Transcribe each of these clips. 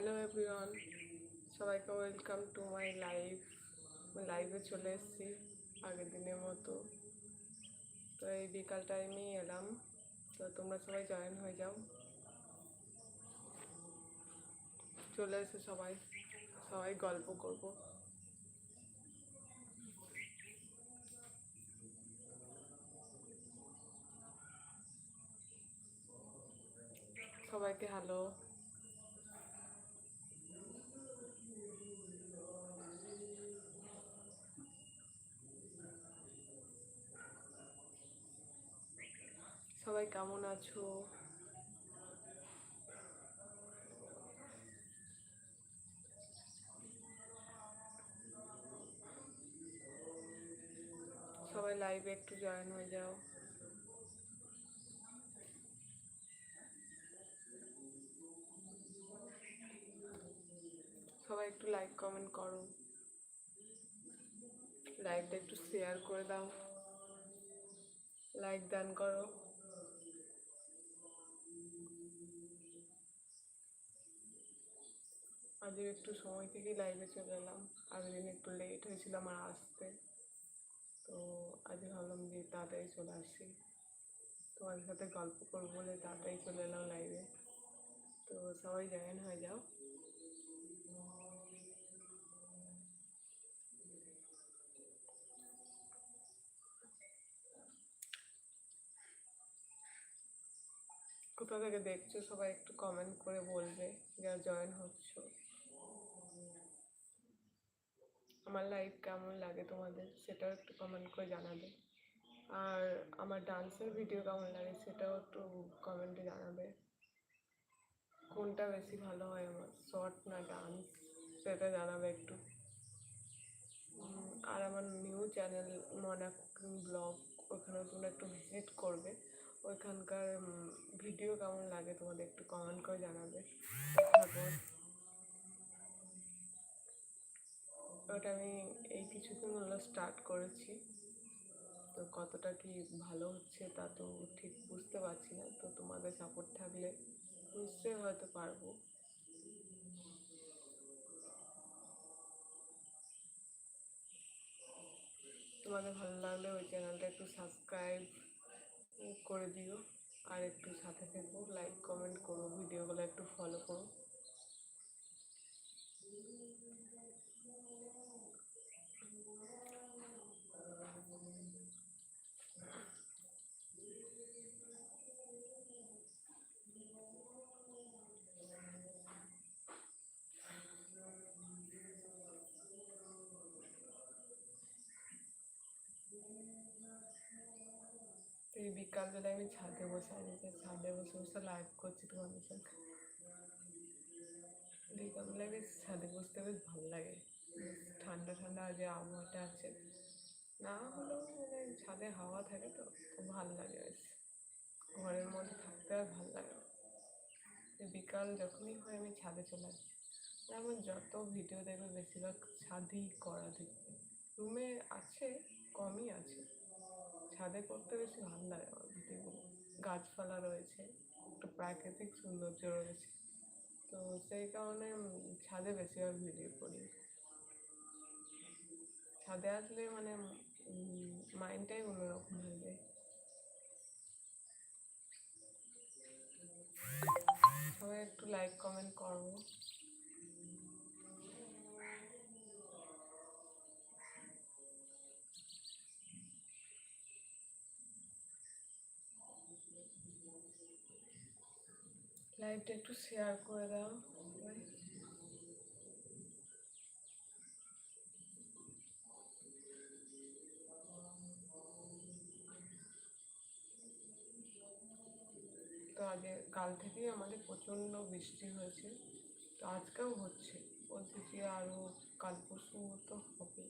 Hello everyone সবাইকে welcome to my live লাইভে চলে এসেছি, আগের দিনের মতো। তো এই বিকাল টাইমেই এলাম। তো তোমরা সবাই জয়েন হয়ে যাও। চলে এসে সবাই। সবাই গল্প করব। সবাইকে হ্যালো সবাই কেমন আছো? সবাই লাইভে একটু জয়েন হয়ে যাও। সবাই একটু লাইক কমেন্ট করো। লাইভটা একটু শেয়ার করে দাও। লাইক দান করো। আজকে একটু সময় থেকেই লাইভে চলে এলাম। আগের দিন একটু লেট হয়েছিল আমার আসতে। তো আজকে ভাবলাম যে তাড়াতাড়ি চলে আসি। তোমাদের সাথে গল্প করব বলে তাড়াতাড়ি চলে এলাম লাইভে তো সবাই জয়েন হয়ে যাও। কোথা থেকে দেখছ? সবাই একটু কমেন্ট করে বলবে, যারা জয়েন হচ্ছ। আমার লাইভ কেমন লাগে তোমাদের, সেটাও একটু কমেন্ট করে জানাবে। আর আমার ডান্সের ভিডিও কেমন লাগে, সেটাও একটু কমেন্টে জানাবে। কোনটা বেশি ভালো হয় আমার শর্ট না ডান্স সেটা জানাবে একটু। আর আমার new channel Mona cooking blog ওখানে তোমরা একটু ভিজিট করবে। ওইখানকার ভিডিও কেমন লাগে তোমাদের একটু কমেন্ট করে জানাবে। তারপর ওটা আমি এই কিছুদিন হলো স্টার্ট করেছি। তো কতটা কি ভালো হচ্ছে তা তো ঠিক বুঝতে পারছি না। তো তোমাদের সাপোর্ট থাকলে নিশ্চয়ই হয়তো পারব। তোমাদের ভালো লাগলে ওই চ্যানেলটা একটু সাবস্ক্রাইব করে দিও। আর একটু সাথে থেকো লাইক কমেন্ট করো ভিডিওগুলো একটু ফলো করো। এই বিকালবেলায় আমি ছাদে বসে আছি ছাদে বসে বসে লাইভ করছি তোমাদের সাথে। বিকালবেলায় বেশ ছাদে বসতে বেশ ভালো লাগে। ঠান্ডা ঠান্ডা যে আবহাওয়াটা আছে। না হলেও মানে ছাদে হাওয়া থাকে তো, খুব ভালো লাগে বেশ। ঘরের মধ্যে থাকতে আর ভালো লাগে বিকাল যখনই হয় আমি ছাদে চলে আসি। আমার যত ভিডিও দেখবে বেশিরভাগ ছাদেই করা দেখবে। রুমে আছে, কমই আছে। ছাদে করতে বেশি ভালো লাগে আমার ভিডিওগুলো। গাছপালা রয়েছে, একটু প্রাকৃতিক সৌন্দর্য রয়েছে। তো সেই কারণে ছাদে বেশিরভাগ ভিডিও করি ছাদে আসলে মানে মাইন্ডটাই অন্যরকম হয়ে যায়। সবাই একটু লাইক কমেন্ট করব লাইভটা একটু শেয়ার করে দাও। তো আগে, কাল থেকেই আমাদের প্রচণ্ড বৃষ্টি হয়েছে। তো আজকেও হচ্ছে। বলছে যে আরও কাল পরশু তো হবে।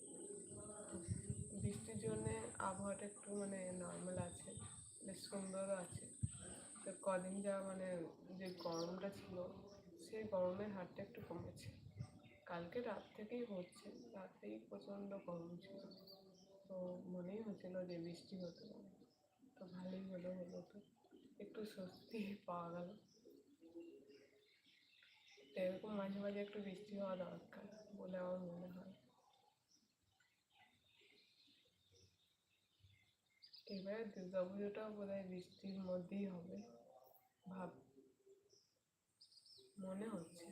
বৃষ্টির জন্যে আবহাওয়াটা একটু মানে নর্মাল আছে, বেশ সুন্দরও আছে। তো কদিন যা মানে যে গরমটা ছিল, সেই গরমের হারটা একটু কমেছে। কালকে রাত থেকেই হচ্ছে রাতেই প্রচণ্ড গরম ছিল। তো মনেই হচ্ছিল যে বৃষ্টি হতে পারে। তো ভালোই হলো হলো তো। একটু স্বস্তি পাওয়া গেল। এরকম মাঝে মাঝে একটু বৃষ্টি হওয়া দরকার বলে আমার মনে হয়। এবারে দুর্গা পুজোটাও বোধ হয় বৃষ্টির মধ্যেই হবে, ভাব মনে হচ্ছে।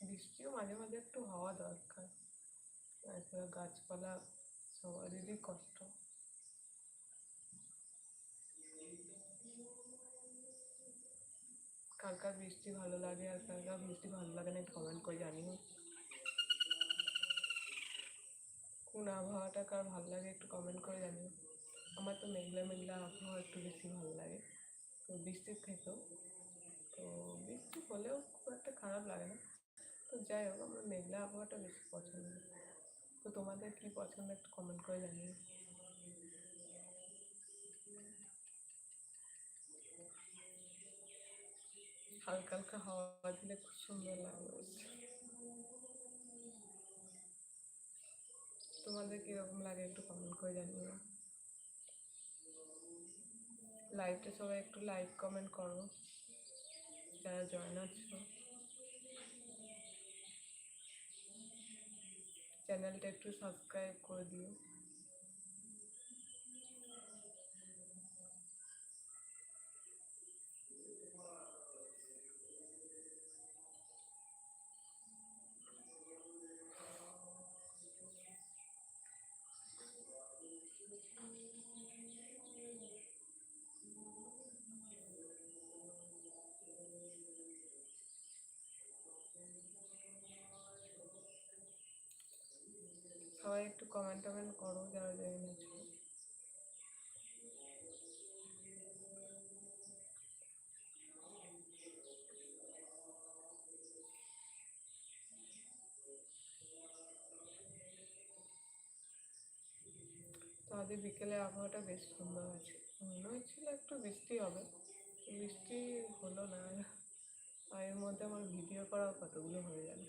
বৃষ্টিও মাঝে মাঝে একটু হওয়া দরকার তাছাড়া গাছপালা সবারই কষ্ট। কার কার বৃষ্টি ভালো লাগে আর কার কার বৃষ্টি ভালো লাগে না কমেন্ট করে জানিও। কোন আবহাওয়াটা কার ভালো লাগে একটু কমেন্ট করে জানিও। আমার তো মেঘলা মেঘলা আবহাওয়া একটু বেশি ভালো লাগে। তো বৃষ্টির থেকেও। তো বৃষ্টি হলেও খুব একটা খারাপ লাগে না। তো যাই হোক, আমার মেঘলা আবহাওয়াটা বেশি পছন্দ। তো তোমাদের কী পছন্দ একটু কমেন্ট করে জানিও। হালকা হালকা হাওয়া দিলে খুব সুন্দর লাগে বেশ তোমাদের কীরকম লাগে একটু কমেন্ট করে জানিও। লাইভটা সবাই একটু লাইক কমেন্ট করো। যারা জয়েন আছো। চ্যানেলটা একটু সাবস্ক্রাইব করে দিও সবাই একটু কমেন্ট টমেন্ট করো, যারা আছো তো আজকে বিকেলে আবহাওয়াটা বেশ সুন্দর আছে মনে হচ্ছিল একটু বৃষ্টি হবে, বৃষ্টি হলো না আর এর মধ্যে আমার ভিডিও করাও কতগুলো হয়ে গেল।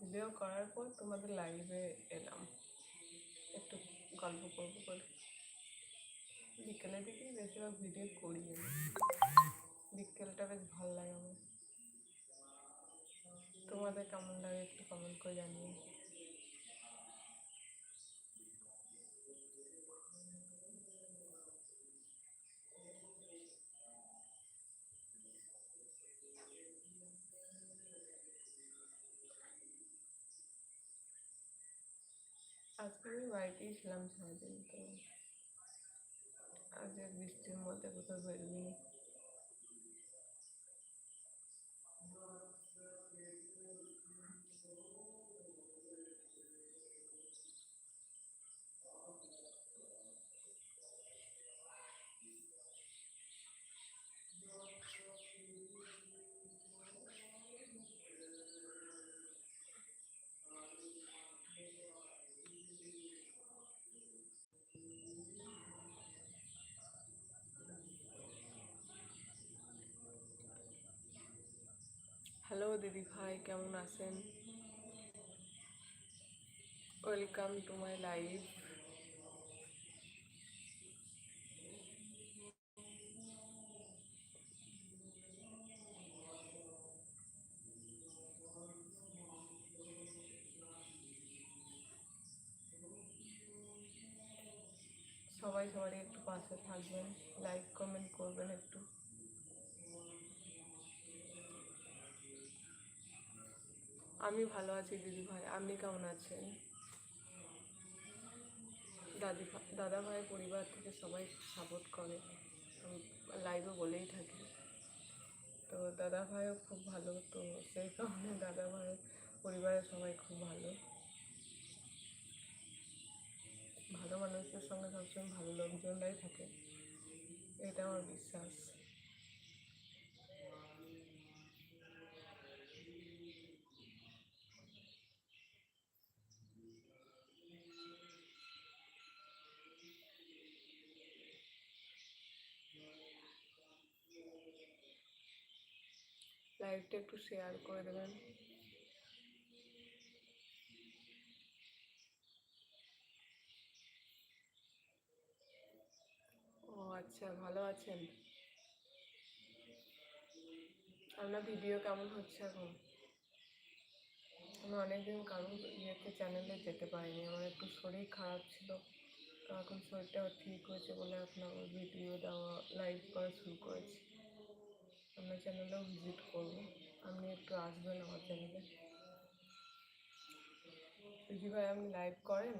ভিডিও করার পর তোমাদের লাইভে এলাম। একটু গল্প করব বলে। বিকেলের দিকেই বেশিরভাগ ভিডিও করি আমি। বিকেলটা বেশ ভালো লাগে আমার। তোমাদের কেমন লাগে একটু কমেন্ট করে জানিয়ে আজকে আমি বাড়িতেই ছিলাম সারাদিন তো। আজকে বৃষ্টির মধ্যে কোথাও বেরোনি হ্যালো দিদি ভাই, কেমন আছেন? ওয়েলকাম টু মাই লাইভ সবাই সবারই একটু পাশে থাকবেন লাইক কমেন্ট করবেন একটু। আমি ভালো আছি, দিদি ভাই। আপনি কেমন আছেন? দাদি দাদা ভাই পরিবার থেকে সবাই সাপোর্ট করে। আমি লাইভে বলেই থাকি। তো দাদা ভাইও খুব ভালো, তো সেই কারণে দাদা ভাই পরিবারের সবাই খুব ভালো। ভালো মানুষদের সঙ্গে সবসময় ভালো লোকজনরাই থাকে। এটা আমার বিশ্বাস। লাইভটা একটু শেয়ার করে দেবেন। ও আচ্ছা ভালো আছেন? আপনার ভিডিও কেমন হচ্ছে এখন? আমি অনেকদিন কারণ ইয়েতে চ্যানেলে যেতে পারিনি, আমার একটু শরীর খারাপ ছিল। তো এখন শরীরটা ঠিক হয়েছে বলে আপনার ভিডিও দেওয়া লাইভ করা শুরু করেছি। আপনার চ্যানেলেও ভিজিট করব। আপনি একটু আসবেন আমার চ্যানেলে। দিদি ভাই, আপনি লাইভ করেন?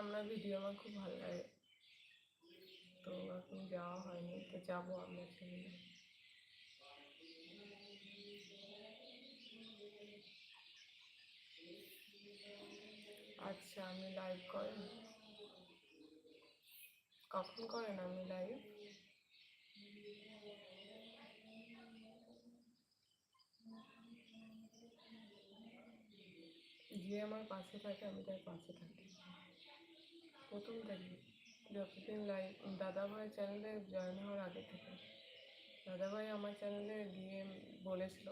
আপনার ভিডিও আমার খুব ভালো লাগে। তো এখন যাওয়া হয়নি, তো যাব আপনার চ্যানেলে আচ্ছা আপনি লাইভ করেন কখন করেন আপনি লাইভ যে আমার পাশে থাকে, আমি তার পাশে থাকি। প্রথম থেকে যতদিন লাইভ দাদাভাই চ্যানেলে জয়েন হওয়ার আগে থেকে। দাদাভাই আমার চ্যানেলে গিয়ে বলেছিল,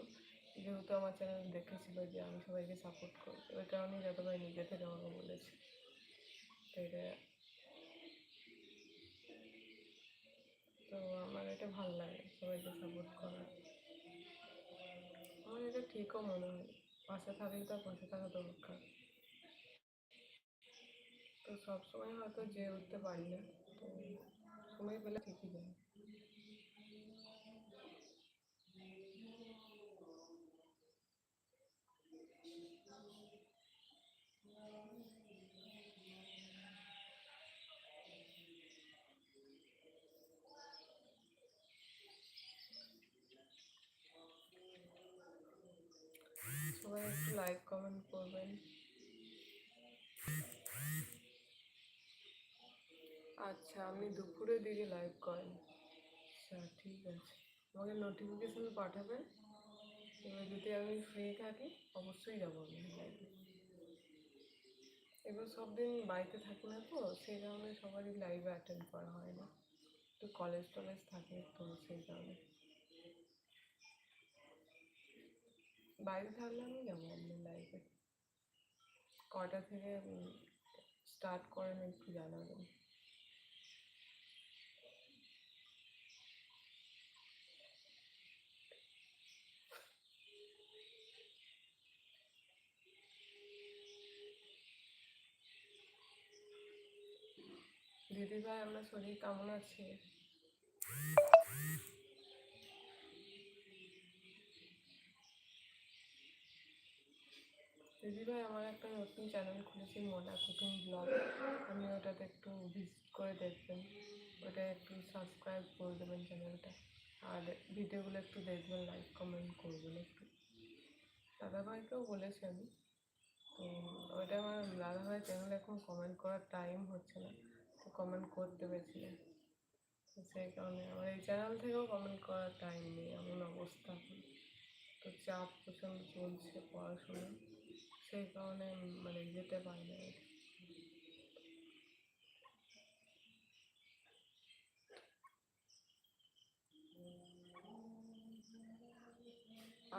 যেহেতু আমার চ্যানেল দেখেছিল যে আমি সবাইকে সাপোর্ট করি ওই কারণেই দাদাভাই নিজে থেকে আমাকে বলেছে। এটা, তো আমার এটা ভালো লাগে সবাইকে সাপোর্ট করা। আমার এটা ঠিকও মনে হয়। পাশে থাকলে তো পাশে থাকা দরকার। তো সবসময় হয়তো যে উঠতে পারি না তো সময় পেলে ঠিকই যায় সবাই একটু লাইক কমেন্ট করবেন আচ্ছা আপনি দুপুরের দিকে লাইভ করেন। আচ্ছা ঠিক আছে। আমাকে নোটিফিকেশন পাঠাবেন। এবার যদি আমি ফ্রি থাকি, অবশ্যই যাব আমি লাইভে এবার সব দিন বাড়িতে থাকি না তো, সেই কারণে সবারই লাইভে অ্যাটেন্ড করা হয় না। একটু কলেজ টলেজ থাকে তো, সেই কারণে। বাইরে থাকলে আমি যাব আপনার লাইভে কটা থেকে স্টার্ট করেন একটু জানাবেন। দিদি ভাই, আপনার শরীর কেমন আছে? দিদি ভাই, আমার একটা নতুন চ্যানেল খুলেছি, মোনা কুকিং ব্লগ। আপনি ওটাতে একটু ভিজিট করে দেখবেন। ওটা একটু সাবস্ক্রাইব করে দেবেন চ্যানেলটা আর ভিডিওগুলো একটু দেখবেন লাইক কমেন্ট করবেন একটু। দাদাভাইকেও বলেছি আমি। তো ওইটা আমার দাদাভাই চ্যানেলে এখন কমেন্ট করার টাইম হচ্ছে না। কমেন্ট করতে পেরেছি। সেই কারণে আমার এই চ্যানেল থেকেও কমেন্ট করার টাইম নেই, এমন অবস্থা। তো চাপ প্রচণ্ড চলছে পড়াশোনা সেই কারণে মানে যেতে পারি না।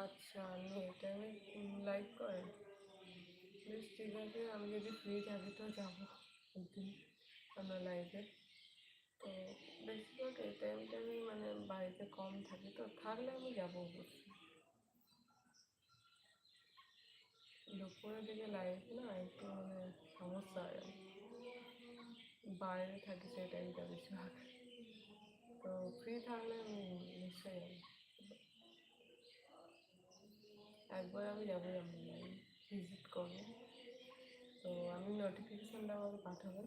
আচ্ছা আপনি এই টাইমে লাইভ করেন? বেশ ঠিক আছে, আমি যদি ফ্রি থাকি তো যাব। একদিন আপনার লাইভে তো বেশিরভাগ এই টাইমটা আমি মানে বাড়িতে কম থাকি। তো থাকলে আমি যাব অবশ্যই। দুপুরের দিকে লাইভ না একটু মানে সমস্যা হয়। বাইরে থাকি সেই টাইমটা বেশিরভাগ। তো ফ্রি থাকলে আমি নিশ্চয়ই যাব। একবার আমি আপনার লাইভ ভিজিট করব। তো আপনি নোটিফিকেশানটা আমাকে পাঠাবেন।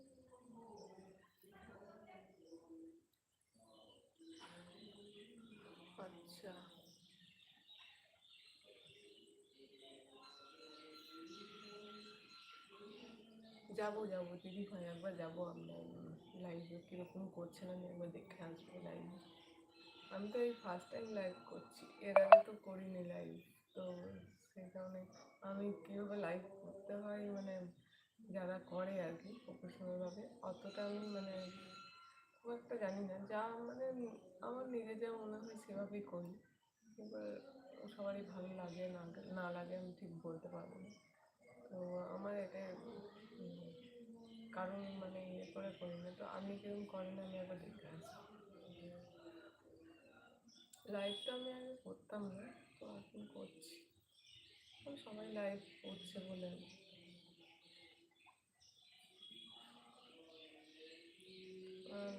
যাব যাব, দিদি ভাই একবার যাব, আমরা লাইভে কীরকম করছেন আমি একবার দেখে আসব লাইভে আমি তো এই ফার্স্ট টাইম লাইভ করছি, এর আগে তো করিনি লাইভ তো সেই কারণে আমি কীভাবে লাইভ করতে হয় মানে যারা করে আর কি প্রফেশনালভাবে অতটা আমি মানে খুব একটা জানি না, যা মানে আমার নিজে যা মনে হয় সেভাবেই করি। এবার সবারই ভালো লাগে, না না লাগে আমি ঠিক বলতে পারব না। তো আমার এটা, কারণ মানে ইয়ে করে করি না। তো আপনি কীরকম করেন আমি একবার দেখে আসি। লাইভটা আমি আগে করতাম না, তো এখন করছি। সবাই লাইভ করছে বলে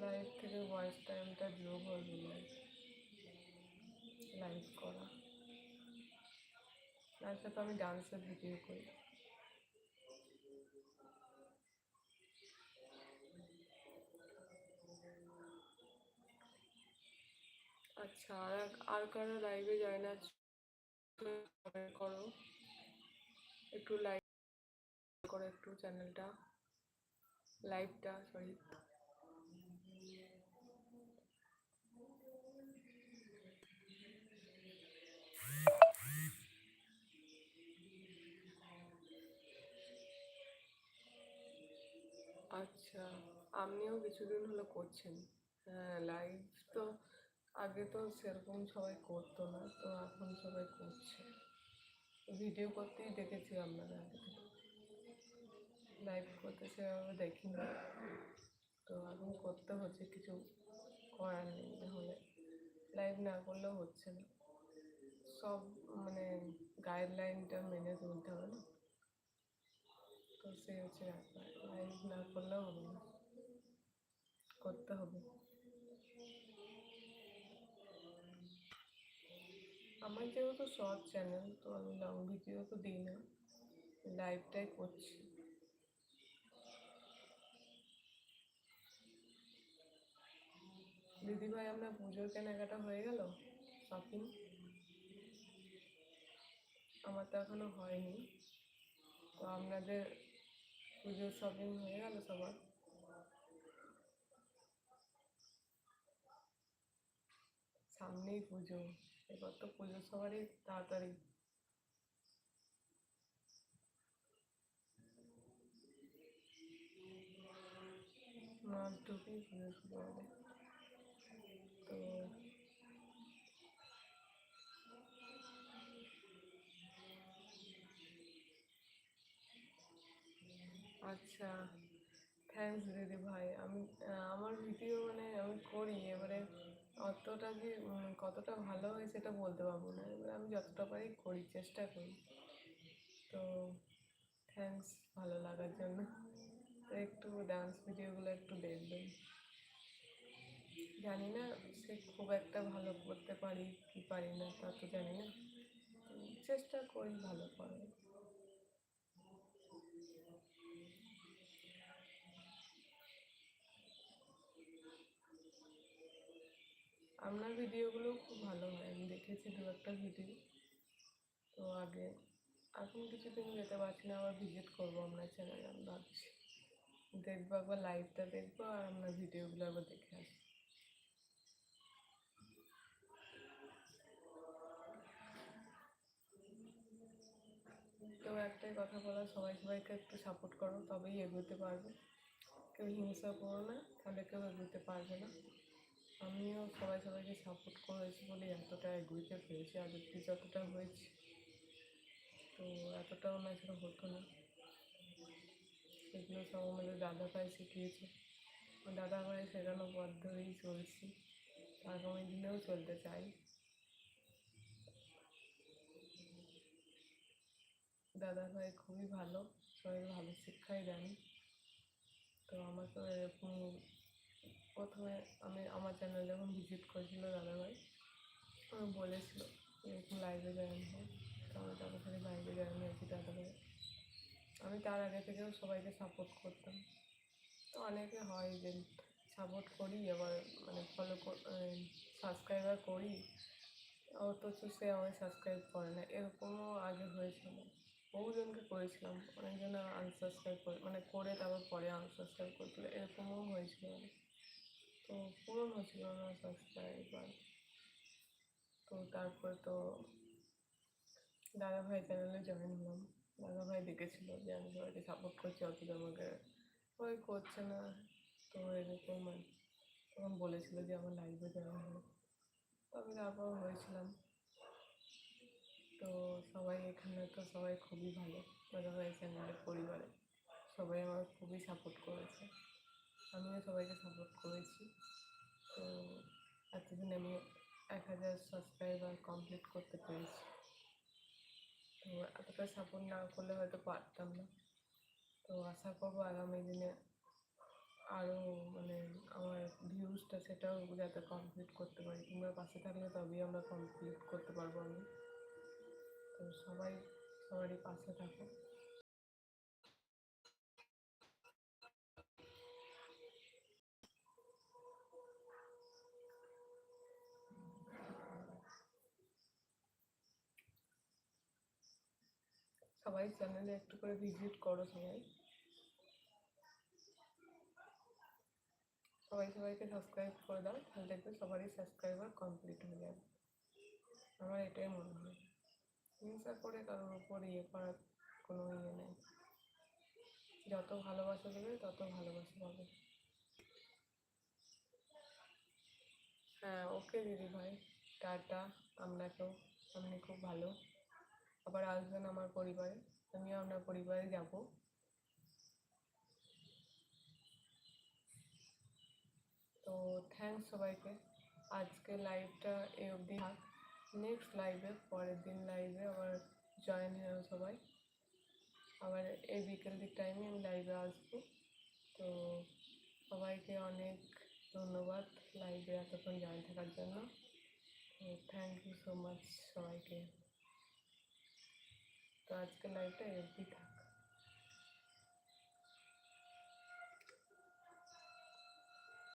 লাইভ থেকে ভয়েস টাইমটা যোগ হবে লাইভ লাইভ করা। তার সাথে আমি ডান্সের ভিডিও করি। আচ্ছা আর কারও লাইভে আছে? কমেন্ট করো। একটু লাইভ করো একটু চ্যানেলটা লাইভটা সরি আচ্ছা আপনিও কিছুদিন হলো করছেন হ্যাঁ লাইভ তো আগে তো সেরকম সবাই করতো না, তো এখন সবাই করছে। ভিডিও করতেই দেখেছি আপনারা আগে লাইভ করতে সেভাবে দেখিনি। তো এখন করতে হচ্ছে, কিছু করার নেই নাহলে লাইভ না করলেও হচ্ছে না। সব মানে গাইডলাইনটা মেনে চলতে হবে না। তো সেই হচ্ছে ব্যাপার। লাইভ না করলেও হবে না। করতে হবে। আমার যেহেতু শর্ট চ্যানেল তো আমি লং ভিডিও তো দিই না। লাইভটাই করছি। দিদিভাই আপনার পুজোর কেনাকাটা হয়ে গেল? শপিং আমার তো এখনও হয়নি। তো আপনাদের পুজোর শপিং হয়ে গেল সবার? সামনেই পুজো। এবার তো পুজো সবারই তাড়াতাড়ি। ঢুকেই পুজো শুরু তো আচ্ছা থ্যাংকস দিদি ভাই। আমি আমার ভিডিও মানে আমি করি এবারে অতটা যে কতটা ভালো হয় সেটা বলতে পারব না। এবার আমি যতটা পারি করি, চেষ্টা করি। তো থ্যাংকস ভালো লাগার জন্য। তো একটু ডান্স ভিডিওগুলো একটু দেখবেন জানি না সে খুব একটা ভালো করতে পারি কি পারি না, তা তো জানি না। চেষ্টা করি ভালো করার। আপনার ভিডিওগুলো খুব ভালো হয়। আমি দেখেছি দু একটা ভিডিও। তো আগে, এখন কিছুদিন যেতে পারছি না, আবার ভিজিট করব আপনার চ্যানেলে আমি ভাবছি। দেখব একবার লাইভটা দেখব আর আপনার ভিডিওগুলো একবার দেখে আসব। তো একটাই কথা বলা, সবাই সবাইকে একটু সাপোর্ট করো, তবেই এগোতে পারবে। কেউ হিংসা করো না, তাহলে কেউ এগোতে পারবে না। আমিও সবাই সবাইকে সাপোর্ট করেছি বলে এতটা এগোতে পেরেছি অব্দি যতটা হয়েছে, তো এতটাও না সেটা হতো না। এগুলো সব আমাদের দাদা ভাই শিখিয়েছে। দাদা ভাই শেখানো পথ ধরেই চলছি। আগামী দিনেও চলতে চাই। দাদা ভাই খুবই ভালো, সবাই ভালো শিক্ষাই দেন। তো আমাকে এরকম প্রথমে আমি আমার চ্যানেল যখন ভিজিট করেছিল দাদাভাই আমি বলেছিল এরকম লাইভে জয়েন হয় তো আমি তাদের সাথে লাইভে জয়েন হয়েছি দাদাভাই। আমি তার আগে থেকেও সবাইকে সাপোর্ট করতাম। তো অনেকে হয় যে সাপোর্ট করি, আবার মানে ফলো সাবস্ক্রাইবার করি। অথচ সে আমায় সাবস্ক্রাইব করে না। এরকমও আগে হয়েছিল। বহুজনকে করেছিলাম। অনেকজন আনসাবস্ক্রাইব করে মানে করে তারপর পরে আনসাবস্ক্রাইব করছিল। এরকমও হয়েছিল। তো পূরণ হয়েছিল না সাবস্ক্রাইবার তো তারপরে তো দাদাভাই চ্যানেলে জয়েন হলাম। দাদাভাই দেখেছিল যে, আমি সবাইকে সাপোর্ট করছি অথচ আমাকে সবাই করছে না। তো এরকম। তখন বলেছিল যে, আমার লাইভে জয়েন হলো। তো আমি তারপর হয়েছিলাম। তো সবাই এখানে তো সবাই খুবই ভালো। দাদাভাই চ্যানেলের পরিবারে সবাই আমার খুবই সাপোর্ট করেছে। আমিও সবাইকে সাপোর্ট করেছি। তো এতদিন আমি এক হাজার সাবস্ক্রাইবার কমপ্লিট করতে পেরেছি। তো এতটা সাপোর্ট না করলে হয়তো পারতাম না। তো আশা করব আগামী দিনে আরও মানে আমার ভিউজটা সেটাও যাতে কমপ্লিট করতে পারি। তোমরা পাশে থাকলে তবেই আমরা কমপ্লিট করতে পারব আমি। তো সবাই সবারই পাশে থাকো সবাই চ্যানেলে একটু করে ভিজিট করো সবাই। সবাই সবাইকে সাবস্ক্রাইব করে দাও, তাহলে দেখবে সবারই সাবস্ক্রাইবার কমপ্লিট হয়ে যাবে। আমার এটাই মনে হয়। হিংসা করে কারোর উপর ইয়ে করার কোনো ইয়ে নেই। যত ভালোবাসা দেবে, তত ভালোবাসা পাবে। হ্যাঁ ওকে দিদি ভাই। টাটা। আপনাকেও আপনি খুব ভালো। আবার আসবেন আমার পরিবারে। আমিও আপনার পরিবারে যাব। তো থ্যাংকস সবাইকে। আজকে লাইভটা এই অবধি থাক। নেক্সট লাইভে পরের দিন লাইভে আবার জয়েন হয়ে সবাই। আবার এই বিকেল দিক টাইমে আমি লাইভে আসব। তো সবাইকে অনেক ধন্যবাদ লাইভে এতক্ষণ জয়েন থাকার জন্য। থ্যাংক ইউ সো মাচ সবাইকে। তো আজকে লাইভটা এই অবধি থাক